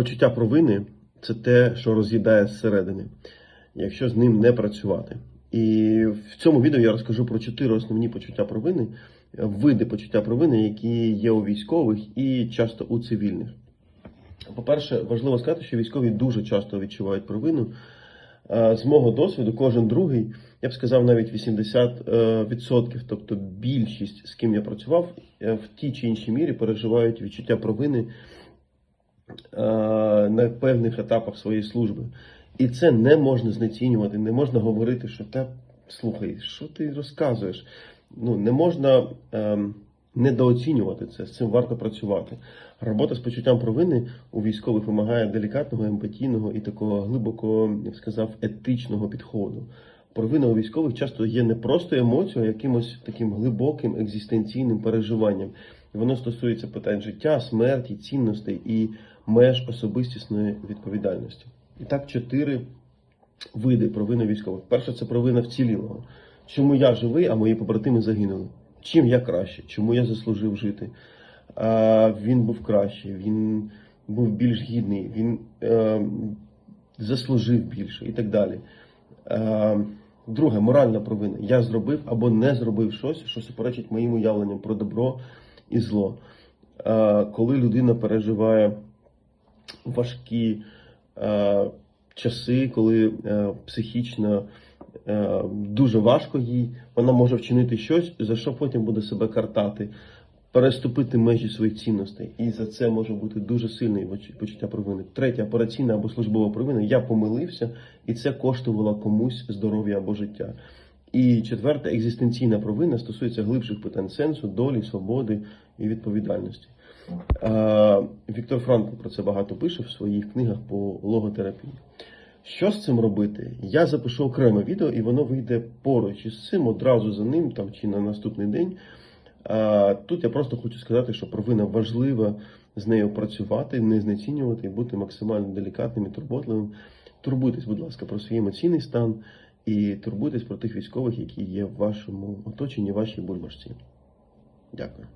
Почуття провини це те, що роз'їдає зсередини, якщо з ним не працювати. І в цьому відео я розкажу про чотири основні почуття провини, види почуття провини, які є у військових і часто у цивільних. По-перше, важливо сказати, що військові дуже часто відчувають провину. Е, З мого досвіду, кожен другий, я б сказав, навіть 80%, тобто більшість, з ким я працював, е, в тій чи іншій мірі переживають відчуття провини е, на певних етапах своєї служби. І це не можна знецінювати, не можна говорити, що та слухай, що ти розказуєш. Ну, не можна ем, недооцінювати це, з цим варто працювати. Робота з почуттям провини у військових вимагає делікатного, емпатійного і такого глибокого, я б сказав, етичного підходу. Провина у військових часто є не просто емоцією, а якимось таким глибоким екзистенційним переживанням. І воно стосується питань життя, смерті, цінностей і меж особистісної відповідальності. І так, чотири види провини військових. Перше це провина вцілілого. Чому я живий, а мої побратими загинули? Чим я краще? Чому я заслужив жити? А, він був кращий, він був більш гідний, він е, заслужив більше і так далі. Е, друге, моральна провина. Я зробив або не зробив щось, що суперечить моїм уявленням про добро і зло. Коли людина переживає важкі часи, коли е, психічно е, дуже важко їй, вона може вчинити щось, за що потім буде себе картати, переступити межі своїх цінностей. І за це може бути дуже сильне почуття провини. Третя операційна або службова провина. Я помилився, і це коштувало комусь здоров'я або життя. І четверта екзистенційна провина стосується глибших питань сенсу, долі, свободи і відповідальності. Віктор Франкл про це багато пише в своїх книгах по логотерапії. Що з цим робити? Я запишу окреме відео, і воно вийде поруч із цим одразу за ним, там чи на наступний день. Тут я просто хочу сказати, що провина важлива з нею працювати, не знецінювати і бути максимально делікатним і турботливим. Турбуйтесь, будь ласка, про свій емоційний стан і турбуйтесь про тих військових, які є в вашому оточенні, вашій бульбашці. Дякую.